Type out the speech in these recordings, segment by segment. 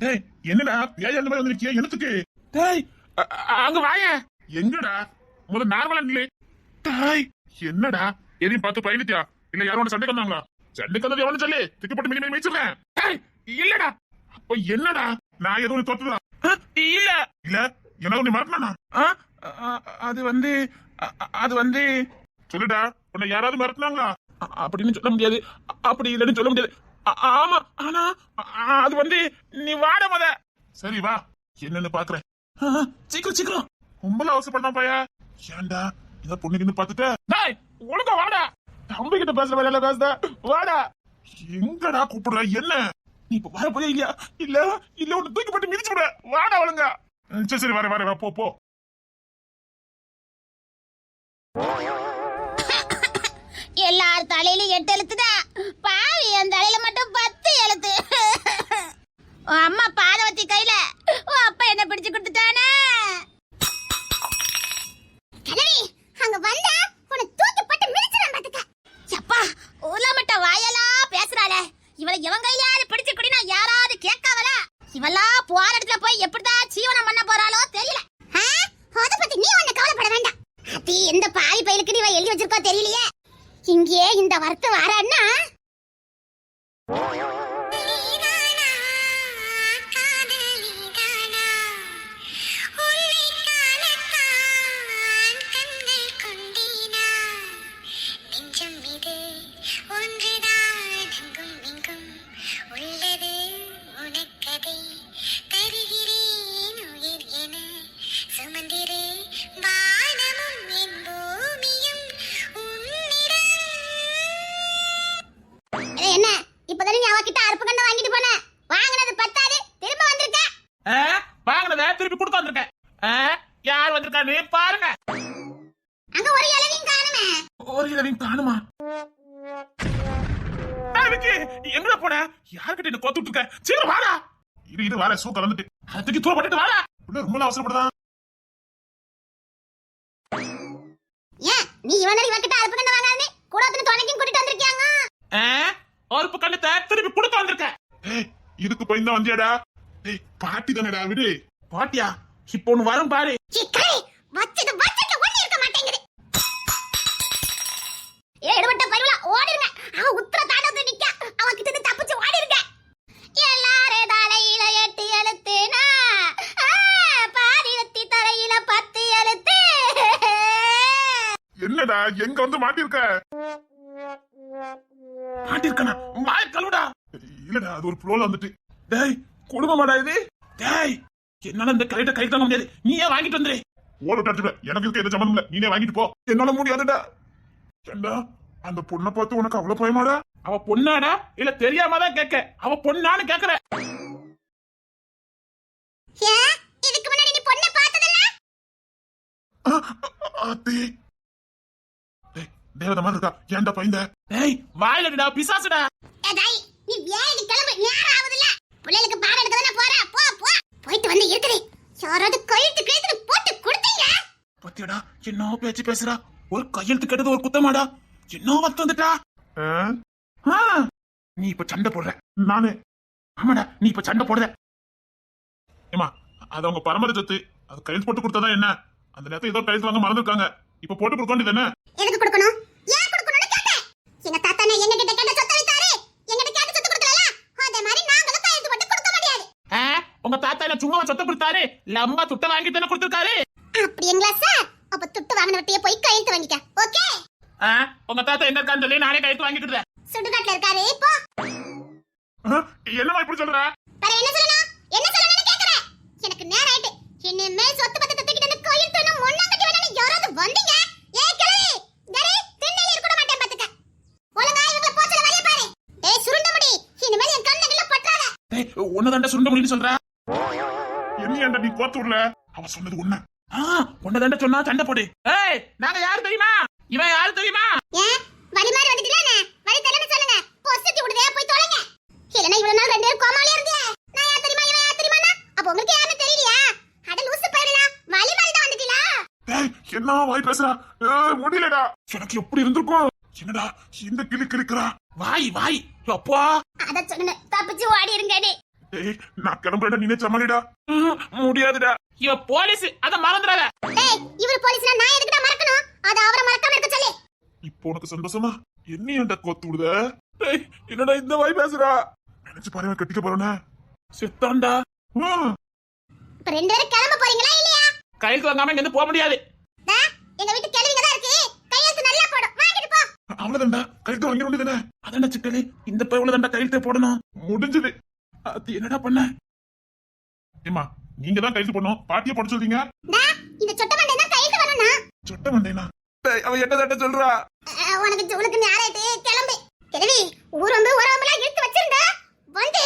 டேய் என்னடா? ஏன் அந்த மாதிரி வந்திருக்கிய டேய் அ- அங்க வாய எங்கடா? முத நார்மலா நில்லு. டேய் என்னடா? எதையும் பார்த்து பயணித்தியா இல்ல யாரும் சண்டைக்கு வந்தாங்களா? சண்டைக்கு வந்தது எவனு சொல்லு. திக்கப்பட்டு மினி மேய்ச்சிருக்கேன் டேய் இல்லடா. அப்ப என்னடா? நான் எதுவும் தோத்துதா? இல்ல. இல்ல என்ன உன்னை மறக்கணா அது வந்து அது வந்து சொல்லுடா உன்னை யாராவது மறக்குனாங்களா? அ- அப்படின்னு சொல்ல முடியாது. அப்படி இல்லைன்னு சொல்ல முடியாது. ஆமா ஆனா அது வந்து நீ வாட மத. சரி வா. என்னன்னு பாக்குறேன். சீக்கிரம் சீக்கிரம். கும்பல அவசரப்படா பையா. ஏன்டா இந்த பொண்ணுக்கு இருந்து பாத்துட்ட டேய் ஒழுங்கா வாடா. தம்பி கிட்ட பேசுற வேலையில பேசுத. வாடா. எங்கடா கூப்பிடுற? என்ன? நீ இப்ப வர போதே இல்லையா? இல்ல இல்ல உன்னை தூக்கி போட்டு மிதிச்சு விட. வாடா ஒழுங்கா. சரி சரி வர வர போ போ. எல்லார் தலையிலும் எட்டு எழுத்துதான் பாவி என் தலையில மட்டும் பத்து எழுத்து. அம்மா பாதவத்தி கையில. அப்பா என்ன பிடிச்சு கொடுத்துட்டானே. யார் வந்திருக்கான்னு பாருங்க. அங்க ஒரு இளவையும் காணுமே. ஒரு இளவையும் காணுமா? எங்கட போன? யார்கிட்ட என்ன கோத்து இருக்க சீக்கிரம் வாடா. இது இது வாட சூ கலந்துட்டு அதுக்கு தூர பண்ணிட்டு வாடா. உள்ள ரொம்ப அவசரப்படுதா ஏன் நீ இவன இவகிட்ட அறுப்பு கண்ணை வாங்காதே? கூட ஒருத்தனை துணைக்கும் கூட்டிட்டு வந்திருக்கியாங்க? ஒரு கண்ணத்தை திருப்பி கொடுத்து வந்திருக்கேன் ஏய் இதுக்கு போய் தான் வந்தியாடா ஏய் பாட்டி தானடா விடு. பாட்டியா? இப்போ ஒண்ணு வரும் பாரு. வச்சது வச்சது ஒண்ணு இருக்க மாட்டேங்குது. ஏ எடுபட்ட பருவலா ஓடிருங்க. அவன் உத்தர தாண்டவத்தை நிக்க. அவன் கிட்ட இருந்து தப்பிச்சு ஓடிருங்க. எல்லாரே தலையில எட்டு எழுத்துனா ஆ, பாதி எத்தி தலையில பத்து எழுத்து என்னடா எங்க வந்து மாட்டிருக்க? மாட்டிருக்கனா? மாய கழுவுடா. இல்லடா அது ஒரு ஃப்ளோல வந்துட்டு. டேய் குடும்பமாடா இது? என்னால இந்த கரெக்டா கை தாங்க முடியாது. நீயே வாங்கிட்டு வந்துரு. ஓட விட்டாச்சு எனக்கு இருக்க எந்த சம்மந்தம் இல்ல. நீனே வாங்கிட்டு போ. என்னால முடியாதுடா. ஏண்டா? அந்த பொண்ணை பார்த்து உனக்கு அவ்வளவு பயமாடா? அவ பொண்ணாடா? இல்ல தெரியாம தான் கேட்க. அவ பொண்ணான்னு கேக்குற ஏன் இதுக்கு முன்னாடி நீ பொண்ணை பார்த்ததில்ல? ஆத்தி. டேய் தேவத மாதிரி இருக்கா? ஏன்டா பயந்த? டேய் வாயிலடா பிசாசுடா. ஏய் நீ வேலைக்கு கிளம்பு? நேரம் ஆகுதுல்ல பிள்ளைகளுக்கு பாடம் எடுக்க தானே போற? போ போயிட்டு வந்து இருக்குது யாராவது கழுத்து கிழித்து போட்டு கொடுத்தீங்க பத்தியடா என்ன பேச்சு பேசுறா? ஒரு கையெழுத்து கேட்டது ஒரு குத்தமாடா? என்ன வந்து வந்துட்டா? நீ இப்ப சண்டை போடுற. நானு. ஆமாடா நீ இப்ப சண்டை போடுற. ஏமா அது அவங்க பரம்பரை சொத்து. அது கையெழுத்து போட்டு கொடுத்ததா என்ன? அந்த நேரத்துல ஏதோ கையெழுத்து வாங்க மறந்துருக்காங்க. இப்ப போட்டு கொடுக்க வேண்டியது என்ன? எதுக்கு கொடுக்கணும் ஏன் கொடுக்கணும்னு கேட்டேன் எங்க தாத்தானே எங்க கிட்ட கேட்ட சொத்தை வித்தாரு எங்கிட்ட கேட்ட சொத்து கொடுக்கல அதே மாதிரி நாங்களும் கையெழுத்து போட்டு கொடுக்க முடியாது உங்க தாத்தா என்ன சும்மா சொத்தை கொடுத்தாரு? லம்பா துட்டை வாங்கி தானே கொடுத்துருக்காரு? அப்படிங்களா சார்? அப்ப துட்டு வாங்கினவட்டையே போய் கையெழுத்து வாங்கிக்க ஓகே? உங்க தாத்தா எங்க இருக்கான்னு சொல்லி நானே கையெழுத்து வாங்கிட்டு சுடுகாட்டுல இருக்காரு இப்போ என்னமா இப்படி சொல்ற? வேற என்ன சொல்லணும்? என்ன சொல்லணும்னு கேக்குறேன். எனக்கு நேரம் ஆயிட்டு. இனிமே சொத்து பத்தத்தை தூக்கிட்டு வந்து வேணும்னு யாராவது வந்தீங்க? ஏ கிளவி கரி திண்ணையில இருக்க மாட்டேன் பாத்துக்க. ஒழுங்கா இவங்கள போச்சல வழிய பாரு. ஏய் சுருண்ட முடி. இனிமேல் என் கண்ணுல பற்றாத. உன்னதாண்ட சுருண்ட முடியும்னு சொல்ற? என்ன நீ கோத்து விடல அவ சொன்னது உண்மை. உன்னதாண்ட சொன்னா சண்டை போடு. ஏய் நாங்க யாரு தெரியுமா? இவன் யாரு தெரியுமா? வழி மாதிரி வந்துட்டீங்களா வழி தெரியல சொல்லுங்க. பொசிட்டி விடுதே போய் தொலைங்க. இல்லனா இவ்வளவு நாள் ரெண்டு பேரும் கோமாளியா இருந்தே நான் யார் தெரியுமா இவன் யார் தெரியுமா அப்ப உங்களுக்கு யாருன்னு தெரியலையா? அட லூசு வழி மாதிரி தான் வந்துட்டீங்களா? ஏய் என்ன வாய் பேசுறா? ஏய் முடியலடா. எனக்கு எப்படி இருந்திருக்கும்? என்னடா இந்த கிளி கிளிக்கிறா வாய் வாய் அப்பா. அத சொன்ன தப்பிச்சு ஓடி இருங்க டேய் நான் கிளம்புறேன் நீனே சமாளிடா. முடியாதுடா. இவ போலீஸ் அத மறந்துடாத. டேய் இவர் போலீஸ்னா நான் எதுக்குடா மறக்கணும்? அத அவரை மறக்காம இருக்க சொல்லு. இப்போ உனக்கு சந்தோஷமா? என்ன ஏன்டா கொத்து விடுத டேய் என்னடா இந்த வாய் பேசுறா? நினைச்சு பாரு இவன் கட்டிக்க போறேன்னு செத்தான்டா. இப்ப ரெண்டு பேரும் கிளம்ப போறீங்களா இல்லையா? கைக்கு வாங்காம இங்க போக முடியாது. டா, எங்க வீட்டு கேள்விங்க தான் இருக்கு. கையெழுத்து நல்லா போடும். வாங்கிட்டு போ. அவ்வளவுதான்டா. கழுத்து வாங்கிட வேண்டியதானே அதான்டா சிக்கலி. இந்த பையில தான்டா கையெழுத்தே போடணும். முடிஞ்சது. அது என்னடா பண்ண? ஏமா நீங்க தான் கைது பண்ணும். பாட்டியை போட சொல்றீங்க? இந்த சொட்ட மண்டை தான் கையெழுத்து வரணும்னா சொட்ட டேய், அவ என்ன தட்ட சொல்றா? உனக்கு உனக்கு நேராயிட்டு கிளம்பு. கிளவி ஊரம்பு உரம்பெல்லாம் இழுத்து வச்சிருந்தா. வந்து.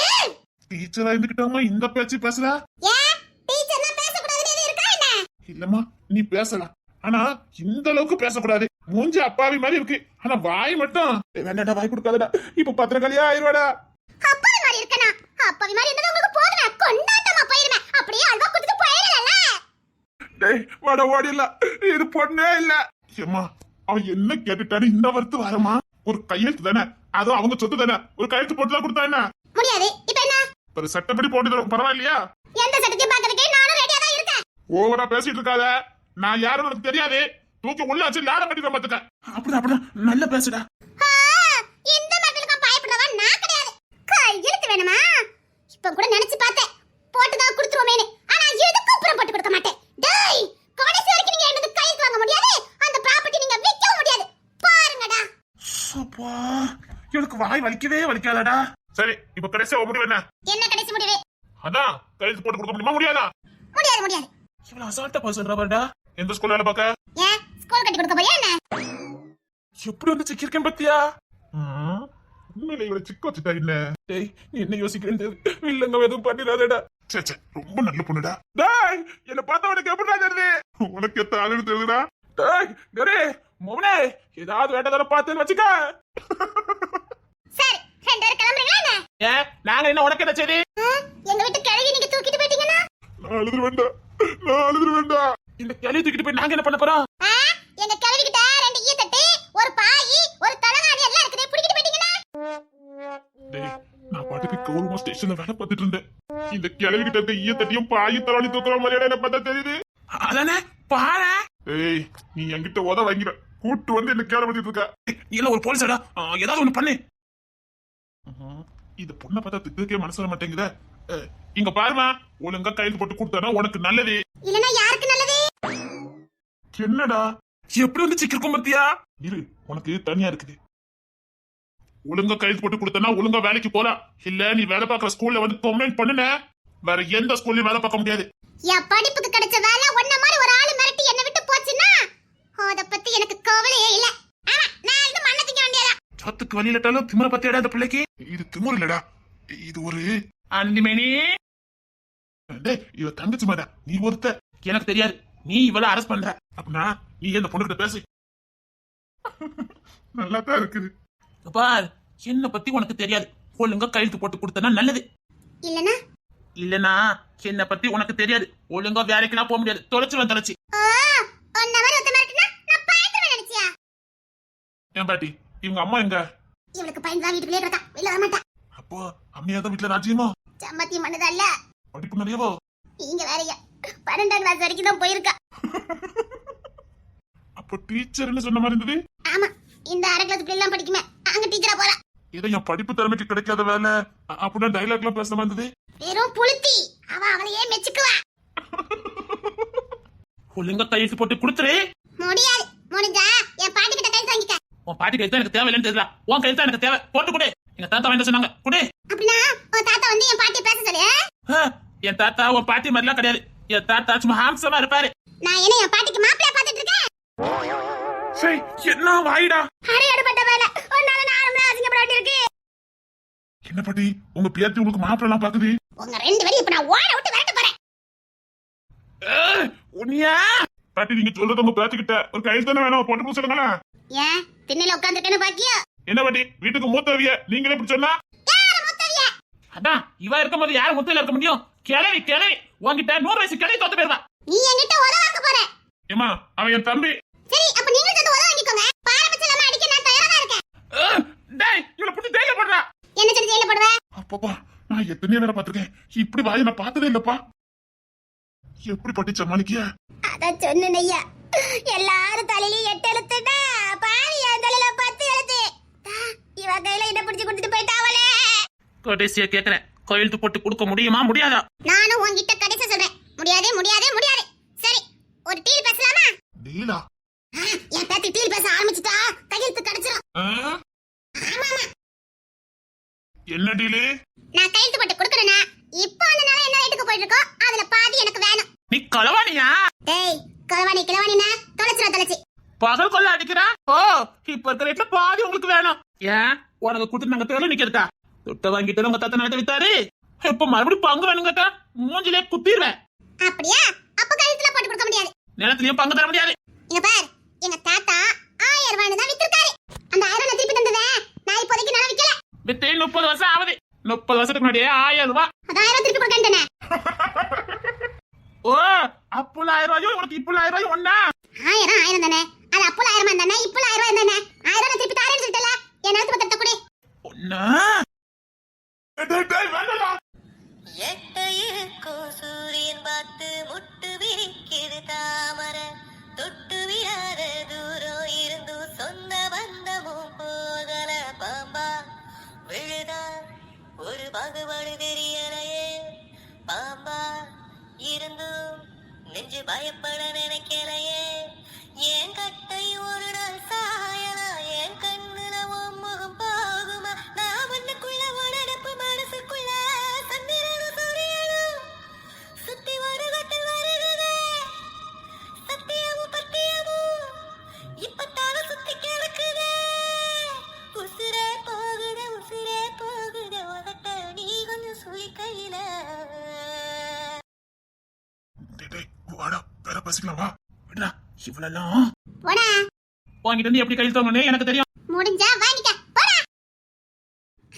டீச்சரா இருந்துகிட்டாமா இந்த பேச்சு பேசுறா? ஏன்? டீச்சர்னா பேசக்கூடாதுன்னு எதுவும் இருக்கா என்ன? இல்லம்மா நீ பேசலாம். ஆனா இந்த அளவுக்கு பேசக்கூடாது. மூஞ்சி அப்பாவி மாதிரி இருக்கு. ஆனா வாய் மட்டும். டேய், வேண்டாம்டா வாய் கொடுக்காதடா. இப்ப பத்திரக்காளியா ஆயிருவாடா. அப்பாவி மாதிரி இருந்தது உங்களுக்கு போதுமே. கொண்டாட்டமா போயிருமே. அப்படியே அல்வா குத்துட்டு போயிடல டேய் வாட ஓடிடலாம் இது பொண்ணே இல்ல. ஏம்மா அவன் என்ன கேட்டுட்டாரு? இந்த வரத்து வரமா? ஒரு கையெழுத்து தானே? அதுவும் அவங்க சொத்து தானே? ஒரு கையெழுத்து போட்டு தான் கொடுத்தா என்ன? முடியாது. இப்ப என்ன? ஒரு சட்டப்படி போட்டு தரும் பரவாயில்லையா? எந்த சட்டத்தையும் பாக்குறதுக்கு நானும் ரெடியா தான் இருக்கேன். ஓவரா பேசிட்டு இருக்காத. நான் யாரும் எனக்கு தெரியாது. தூக்கி உள்ள வச்சு லாடம் கட்டிட்டு பாத்துக்க அப்படிதான் அப்படிதான் நல்லா பேசுடா. ஆ, இந்த மக்களுக்கும் பயப்படுறவா நான் கிடையாது. கையெழுத்து வேணுமா? இப்ப கூட நினைச்சு பார்த்தேன். போட்டுதான் கொடுத்துருவோமேனு ஆனா எதுக்கும் அப்புறம் போட்டு கொடுக்க மாட்டேன். டேய் கடைசி வரைக்கும் நீங்க என்னது கையெழுத்து வாங்க முடியாது? அந்த ப்ராப்பர்ட்டி நீங்க விற்கவும் முடியாது. பாருங்கடா. அப்பா இவளுக்கு வாய் வலிக்கவே வலிக்காதடா. சரி இப்ப கடைசியா உன் முடிவு என்ன? என்ன கடைசி முடிவு? அதான் கையெழுத்து போட்டு கொடுக்க முடியுமா? முடியாதா? முடியாது முடியாது. இவ்வளவு அசால்ட்டா போய் சொல்றா பாருடா. எந்த ஸ்கூல்ல வேலை பார்க்க? ஏன்? ஸ்கூல் கட்டி கொடுக்க போறியா என்ன? எப்படி வந்து சிக்கிருக்கேன் பத்தியா? ம், உண்மையில இவளை சிக்க வச்சுட்டா இல்ல டேய் நீ என்ன யோசிக்கிறேன் இல்லங்க எதுவும் பண்ணிடாதடா. சே சே ரொம்ப நல்ல பொண்ணுடா. டேய் என்ன பார்த்தா உனக்கு எப்படிடா தெரியுது? உனக்கு எத்த ஆளுன்னு தெரியுதுடா. டேய் டரே மோனே ஏதாவது வேண்டதான பார்த்துன்னு வச்சுக்க. சரி ரெண்டு பேரும் கிளம்புறீங்களா என்ன? ஏன் நாங்க என்ன உனக்கு என்ன செய்தி எங்க வீட்டு கிழவி நீங்க தூக்கிட்டு போயிட்டீங்கன்னா? நான் அழுதுரு வேண்டாம் நான் அழுதுரு வேண்டாம் இந்த கிளி தூக்கிட்டு போய் நாங்க என்ன பண்ண போறோம்? எங்க கிழவி கிட்ட ரெண்டு ஈ தட்டு. ஸ்டேஷன்ல வேலை பார்த்துட்டு இருந்தேன். இந்த கிளவி கிட்ட இருக்க ஈய தட்டியும் பாயி தலாணி தூக்குற மாதிரியான என்ன பார்த்தா தெரியுது? அதானே? பாரு? ஏய் நீ என்கிட்ட உத வாங்கிற. கூட்டு வந்து என்ன கேவலப்படுத்திட்டு இருக்க. நீ எல்லாம் ஒரு போலீஸாடா ஏதாவது ஒண்ணு பண்ணு. இது பொண்ணை பார்த்தா திட்டுக்கே மனசு வர மாட்டேங்குதே இங்க பாருமா ஒழுங்கா கையில் போட்டு கொடுத்தானா உனக்கு நல்லது. இல்லனா யாருக்கு நல்லது? என்னடா? எப்படி வந்து சிக்கிருக்கும் பத்தியா இரு உனக்கு தனியா இருக்குது. ஒழுங்கா கையில் போட்டு கொடுத்தனா ஒழுங்கா வேலைக்கு போலாம் இல்ல நீ வேலை பார்க்குற ஸ்கூல்ல வந்து கம்ப்ளைண்ட் பண்ணுன. வேற எந்த ஸ்கூல்லயும் வேலை பார்க்க முடியாது. என் படிப்புக்கு கிடைச்ச வேலை ஒன்ன மாதிரி ஒரு ஆளு மிரட்டி என்ன விட்டு போச்சுன்னா அத பத்தி எனக்கு கவலையே இல்ல. ஆமா நான் இது மண்ண திங்க வேண்டியதா சத்துக்கு வழியிலட்டாலும் திமிர பத்தியாடா அந்த பிள்ளைக்கு. இது திமுர் இல்லடா. இது ஒரு அந்திமேனி. டேய் இவ தங்கச்சி மாடா நீ ஒருத்த. எனக்கு தெரியாது. நீ இவள அரெஸ்ட் பண்ற. அப்படின்னா நீ அந்த பொண்ணுகிட்ட பேசு. நல்லா தான் இருக்குது. பார் என்ன பத்தி உனக்கு தெரியாது. ஒழுங்கா கையெழுத்து போட்டு கொடுத்தனா நல்லது. இல்லனா? இல்லனா என்ன பத்தி உனக்கு தெரியாது. ஒழுங்கா வேலைக்கெல்லாம் போக முடியாது. தொலைச்சு தொலைச்சு. ஏன் பாட்டி இவங்க அம்மா எங்க? இவளுக்கு பயந்து வீட்டுக்குள்ளே கிடக்கா. வெளில வர மாட்டா. அப்போ அம்மையா தான் வீட்டுல ராஜ்யமோ? சம்மத்தியம் பண்ணதல்ல படிப்பு நிறையவோ நீங்க வேறயா. பன்னெண்டாம் கிளாஸ் வரைக்கும் தான் போயிருக்கா. அப்போ டீச்சர்னு சொன்ன மாதிரி இருந்தது? ஆமா இந்த அரை கிளாஸ் பிள்ளை எல்லாம் படிக்குமே. டீச்சரா போறா ஏதோ என் படிப்பு திறமைக்கு கிடைக்காத வேலை. அப்படின்னா டைலாக் எல்லாம் பேசுற மாதிரி இருந்தது. வெறும் புளுத்தி. அவ அவளையே மெச்சுக்குவா. ஒழுங்கா கையெழுத்து போட்டு கொடுத்துரு முடியாது. முடிஞ்சா என் பாட்டி கிட்ட கைது வாங்கிக்க. உன் பாட்டி கைத்து எனக்கு தேவையில்லைன்னு தெரியல. உன் கைத்து எனக்கு தேவை. போட்டு கொடு. எங்க தாத்தா வேண்டாம் சொன்னாங்க. கொடு. அப்படின்னா உன் தாத்தா வந்து என் பாட்டியை பேச சொல்லு. என் தாத்தா உன் பாட்டி மாதிரிலாம் கிடையாது. என் தாத்தா சும்மா ஹாம்சமா இருப்பாரு. நான் என்ன என் பாட்டிக்கு மாப்பிளைய பாத்துட்டு இருக்கேன்? சரி என்ன வாயிடா? அடையாடுபட்ட வேலை. உன்னால நான் ஆரம்பம் அசிங்கப்பட வேண்டியிருக்கு. என்ன பாட்டி உங்க பேத்தி உங்களுக்கு மாப்பிள்ள எல்லாம் பாக்குது உங்க ரெண்டு பேரும் இப்ப நான் ஓட விட்டு விரட்ட போறேன். ஏய், உன்னையா? பாட்டி நீங்க சொல்றது உங்க பேத்திக்கிட்ட ஒரு கையில் தானே வேணும் போட்டு கொடுக்க சொல்லுங்களேன் ஏன்? திண்ணையில உட்காந்துருக்கேன்னு பாக்கியோ? என்ன பாட்டி வீட்டுக்கு மூத்தவிய நீங்களே இப்படி சொன்னா? யாரு அதான் இவ இருக்கும்போது யாரும் முத்தையில இருக்க முடியும்? கிளவி கிளவி உன்கிட்ட நூறு வயசு கிளவி தோத்து போயிருவா. நீ என்கிட்ட உத வாங்க போற. ஏமா அவன் என் தம்பி சரி அப்ப நீங்களும் சேர்ந்து உத வாங்கிக்கோங்க பாரபட்சம் இல்லாம அடிக்க நான் தயாரா இருக்கேன் டேய் இவளை புடிச்சு தைரியம் பண்றா என்ன சொல்லி ஜெயில போடுவ அப்பப்பா நான் எத்தனையோ நேரம் பார்த்திருக்கேன். இப்படி வாயை நான் பார்த்ததே இல்லப்பா. எப்படி பட்டி சமாளிக்கிய அதான் சொன்னேன் ஐயா. எல்லாரும் தலையிலயும் எட்டு எழுத்துட்டா பாவி என் தலையில பத்து எழுத்து. இவ கையில என்ன பிடிச்சு கொடுத்துட்டு போயிட்டாவளே. கடைசியா கேக்குறேன். கையெழுத்து போட்டு கொடுக்க முடியுமா முடியாதா? நானும் உன்கிட்ட கடைசி சொல்றேன். முடியாது முடியாது முடியாது. சரி ஒரு டீல் பேசலாமா? டீலா? என் பேத்தி டீல் பேச ஆரம்பிச்சுட்டா. கையெழுத்து கிடைச்சிரும். ஆ? ஆமா ஆமா என்ன டீலு நான் கையெழுத்து போட்டு கொடுக்கறேனா? இப்போ அந்த நாள் என்ன ரேட்டுக்கு போயிட்டு இருக்கோ அதுல பாதி எனக்கு வேணும். நீ களவாணியா? டேய் கலவாணி கிளவாணினா தொலைச்சிரா தொலைச்சி. பகல் கொள்ள அடிக்கிறா? ஓ இப்ப இருக்கிற ரேட்ல பாதி உங்களுக்கு வேணும். ஏன்? உனக்கு கொடுத்து நாங்க தேவை நிக்கிறதா தொட்ட வாங்கிட்டு உங்க தத்த நடத்த வித்தாரு? இப்ப மறுபடியும் பங்கு வேணுங்கக்கா மூஞ்சிலே குத்திடுவேன் அப்படியா? அப்ப கையெழுத்துல போட்டு கொடுக்க முடியாது. நிலத்திலயும் பங்கு தர முடியாது. இங்க பார் எங்க தாத்தா ஆயிரம் ரூபாய் தான் வித்திருக்காரு. அந்த ஆயிரம் நான் திருப்பி தந்ததே நான் இப்போதைக்கு நான் விக்கல. வித்து முப்பது வருஷம் ஆகுது. முப்பது வருஷத்துக்கு முன்னாடியே ஆயிரம் ரூபாய். திருப்பி கொடுக்கண்டனே ஓ அப்புல ஆயிரம் ரூபாயும் உனக்கு இப்ப ஆயிரம் ரூபாயும் ஒன்னா ஆயிரம் ஆயிரம் தானே? பயப்பட பேசிக்கலாம் வா. விடுடா இவ்வளவு போடா. வாங்கிட்டு வந்து எப்படி கையில் தோங்கன்னு எனக்கு தெரியும். முடிஞ்சா வாங்கிக்க போடா.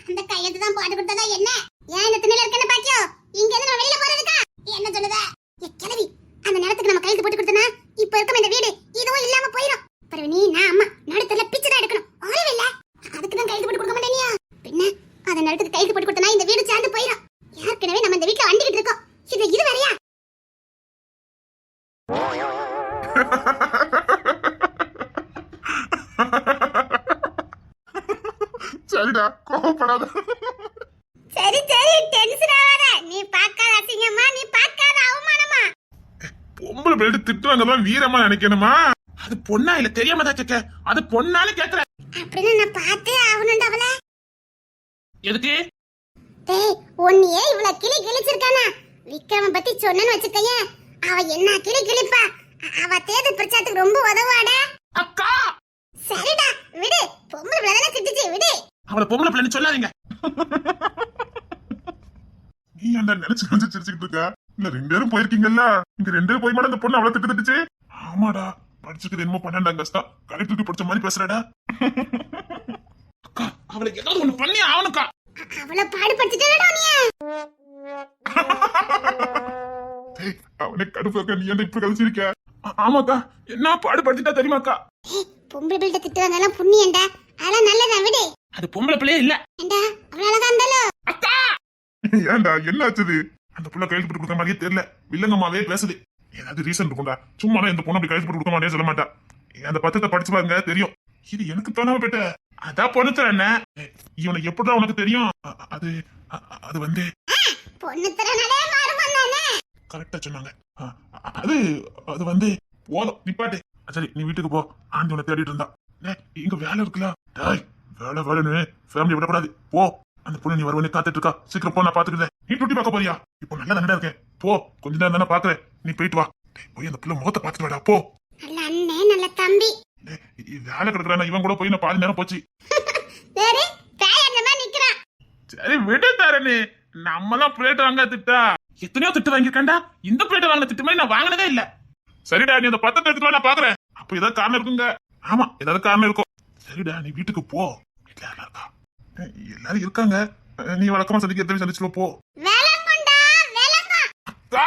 அந்த கையெழுத்து தான் போட்டு கொடுத்ததா என்ன? ஏன் இந்த திண்ணையில இருக்கேன்னு பாக்கியோ? இங்க இருந்து நம்ம வெளியில போறதுக்கா? என்ன சொல்லுத? ஏ கிழவி அந்த நிலத்துக்கு நம்ம கையெழுத்து போட்டு கொடுத்தனா இப்ப இருக்கும் இந்த வீடு இதுவும் இல்லாம போயிடும் பிறகு நீ நான் அம்மா நடுத்தல பிச்சை தான் எடுக்கணும் ஆளவே இல்ல அதுக்கு தான் கையெழுத்து போட்டு கொடுக்க மாட்டேனியா பின்ன அந்த நிலத்துக்கு கையெழுத்து போட்டு கொடுத்தனா இந்த வீடு சேர்ந்து போயிடும் ஏற்கனவே நம்ம இந்த வீட்டுல வண்டிக்கிட்டு இருக்கோம் இது இது வரையா சரிடா கோவப்படாத. சரி சரி டென்ஷன் ஆகாத நீ பார்க்காத அசிங்கமா நீ பார்க்காத அவமானமா. பொம்பளை பிள்ளை திட்டுவாங்கதான் வீரமா நினைக்கணுமா? அது பொண்ணா இல்ல தெரியாம தான் கேட்க. அது பொண்ணால கேக்குற அப்படின்னு நான் பார்த்தே ஆகணும்டா அவளை. எதுக்கு? டேய் உன்னையே இவ்வளவு கிளி கிழிச்சிருக்கானா? விக்ரம பத்தி சொன்னேன்னு வச்சுக்கயே அவ என்ன கிளி கிழிப்பா? அவ தேர்தல் பிரச்சாரத்துக்கு ரொம்ப உதவாடா அக்கா! சரிடா விடு. பொம்பளை பிள்ளை தானே திட்டுச்சு விடு. அவளை பொம்பளை பிள்ளைன்னு சொல்லாதீங்க. நீ அந்த நினைச்சு நினைச்சு சிரிச்சுக்கிட்டு இருக்க? இல்ல ரெண்டு பேரும் போயிருக்கீங்கல்ல? இங்க ரெண்டு பேரும் போய் மாட அந்த பொண்ணு அவ்வளவு திட்டு திட்டுச்சு? ஆமாடா. படிச்சுக்கிறது என்னமோ பன்னெண்டாம் கஷ்டம் கலெக்டருக்கு படிச்ச மாதிரி பேசுறடா. அக்கா அவளுக்கு ஏதாவது ஒண்ணு பண்ணி ஆகணும்க்கா. அவளை பாடுபடுத்திட்டா நீ. அவனே கடுப்பு இருக்க. நீ என்ன இப்படி கழிச்சிருக்க ஆமாக்கா. என்ன பாடுபடுத்திட்டா தெரியுமாக்கா? பொம்பளை பிள்ளை திட்டுவாங்க எல்லாம் புண்ணியண்டா அதெல்லாம் நல்லதா விடு. அது பொம்பளை பிள்ளையே இல்ல. ஏண்டா? அவ்வளவு அழகா இருந்தாலும். அக்கா ஏன்டா என்ன ஆச்சுது அந்த புள்ள கையில் போட்டு கொடுக்க மாதிரியே தெரியல. வில்லங்கம்மாவே பேசுது. ஏதாவது ரீசன் இருக்கும்டா. சும்மா இந்த பொண்ணு அப்படி கையில் போட்டு கொடுக்க மாட்டேன்னு சொல்ல மாட்டா. அந்த பத்திரத்தை படிச்சு பாருங்க தெரியும். இது எனக்கு தோணாம போயிட்ட. அதான் பொண்ணு என்ன? இவனை எப்படிதான் உனக்கு தெரியும்? அது அது வந்து பொண்ணு திறனாலே மாறுமான் தானே. கரெக்டா சொன்னாங்க. அது அது வந்து போதும் நிப்பாட்டு. சரி நீ வீட்டுக்கு போ. ஆண்டி உன்னை தேடிட்டு இருந்தா இங்க வேலை இருக்குல்ல. டேய் வேலை வேலைன்னு ஃபேமிலி விடக்கூடாது. போ. அந்த பொண்ணு நீ வருவனே காத்துட்டு இருக்கா. சீக்கிரம் போ நான் பாத்துக்கிறேன். நீ டூட்டி பார்க்க போறியா? இப்போ நல்லா தானடா இருக்கேன் போ கொஞ்ச நேரம் தானே பாக்குறேன். நீ போயிட்டு வா. போய் அந்த பிள்ளை முகத்தை பாத்துட்டு வாடா. போ. நல்ல நல்ல தம்பி. வேலை கிடக்குறான? இவன் கூட போய் நான் பாதி நேரம் போச்சு. சரி விடு தரணி நம்ம தான் பிளேட் வாங்க திட்டா எத்தனையோ திட்டு வாங்கியிருக்கேன்டா. இந்த பிளேட் வாங்கின திட்டு மாதிரி நான் வாங்கினதே இல்ல. சரிடா நீ அந்த பத்திரத்தை எடுத்துட்டு வா, நான் பாக்குறேன். அப்ப ஏதாவது காரணம் இருக்குங்க. ஆமா ஏதாவது காரணம் இருக்கும் சரிடா நீ வீட்டுக்கு போ. வீட்டுல யாரெல்லாம் இருக்கா? எல்லாரும் இருக்காங்க. நீ வழக்கமா சந்திக்க எத்தனை சந்திச்சுல போ. விளங்குண்டா விளங்கும் தா.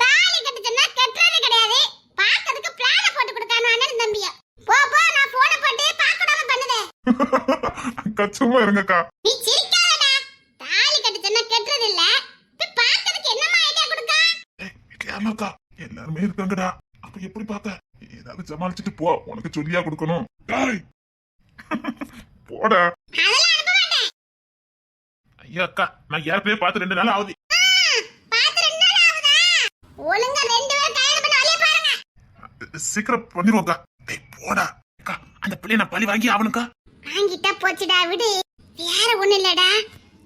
தாலி கட்டுச்சுன்னா கட்டுறது கிடையாது பாக்கிறதுக்கு பிளான போட்டு கொடுக்கானு அண்ணன் தம்பியா போ போ நான் போன போட்டு பார்க்கடாம பண்ணுதே அக்கா சும்மா இருங்கக்கா நீ சிரிக்காதடா தாலி கட்டுச்சுன்னா அக்கா எல்லாருமே இருக்காங்கடா. அப்ப எப்படி பார்த்த? ஏதாவது சமாளிச்சுட்டு போ. உனக்கு சொல்லியா கொடுக்கணும். போட. ஐயா அக்கா நான் ஏற்கனவே பார்த்து ரெண்டு நாள் ஆகுது. ஒழுங்கா சீக்கிரம் பண்ணிடுவோம் அக்கா. டேய் போடா. அக்கா அந்த பிள்ளைய நான் பழி வாங்கி ஆகணும்க்கா. வாங்கிட்டா போச்சுடா விடு. வேற ஒண்ணு இல்லடா.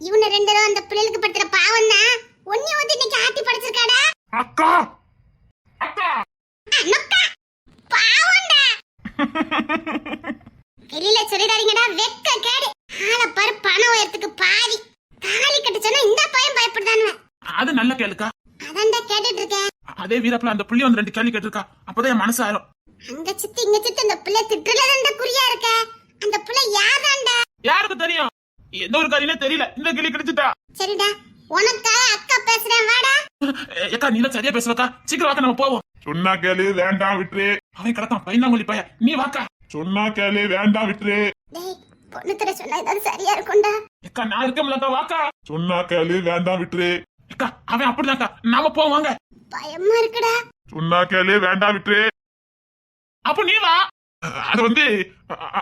இவனு ரெண்டு பேரும் அந்த பிள்ளைகளுக்கு படுத்துற பாவம் தான் ஒன்னே வந்து இன்னைக்கு ஆட்டி படைச்சிருக்காடா. அக்கா! அக்கா! வெளியில சொல்லிடாதீங்கடா வெக்க கேடு. ஆள பாரு பண உயரத்துக்கு பாதி. தாலி கட்ட சொன்னா இந்த பையன் பயப்படுதானே அது நல்ல கேளுக்கா. அதான்டா கேட்டுட்டு இருக்கேன் அதே வீரப்பல அந்த புள்ளி வந்து ரெண்டு கேள்வி கேட்டிருக்கா. அப்பதான் என் மனசு ஆயிரும். அங்க சித்து இங்க சித்து அந்த பிள்ளை திட்டுலதான்டா குறியா இருக்க. அந்த பிள்ளை யாதான்டா யாருக்கு தெரியும்? எந்த ஒரு காரியமே தெரியல. இந்த கிளி கிடைச்சிட்டா சரிடா. உனக்காக அக்கா பேசுறேன் வாடா. ஏக்கா நீ சரியா பேசுவக்கா சீக்கிரம் வாக்க நம்ம போவோம். சொன்னா கேளு வேண்டாம் விட்டுரு. அவன் கிடக்கான். பையனாங்கொல்லி பைய நீ வாக்கா. சொன்னா கேளு வேண்டாம் விட்டுரு. டேய் பொண்ணு தர சொன்னா ஏதாவது சரியா இருக்கும்டா. ஏக்கா நான் இருக்கமில்லக்கா வாக்கா. சொன்னா கேளு வேண்டாம் விட்டுரு. ஏக்கா அவன் அப்படிதான்க்கா. நாம போவோம் வாங்க. பயமா இருக்குடா. சொன்னா கேளு வேண்டாம் விட்டுரு. அப்ப நீ வா. அது வந்து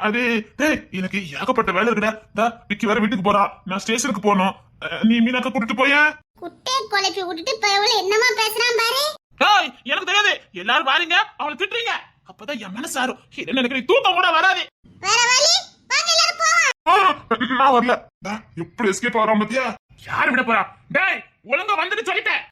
அது டேய் எனக்கு ஏகப்பட்ட வேலை இருக்குடா. தா விக்கி வேற வீட்டுக்கு போறா. நான் ஸ்டேஷனுக்கு அஹ், நீ மீனாக்க கூட்டிட்டு போய? குட்டை குழப்பி விட்டுட்டு பயவுல என்னமா பேசுறான் பாரு? ஏய் எனக்கு தெரியாது. எல்லாரும் பாருங்க அவளை திட்டுறீங்க. அப்பதான் என் மனசு ஆறும். என்ன எனக்கு தூக்கம் கூட வராது. வேற வழி? வாங்க எல்லாரும் போவோம் ஆ, நான் வரல. தா, எப்படி எஸ்கேப் ஆகிறோம் பத்தியா? யாரு விட போறா? டேய் ஒழுங்கா வந்துட்டு சொல்லிட்டேன்.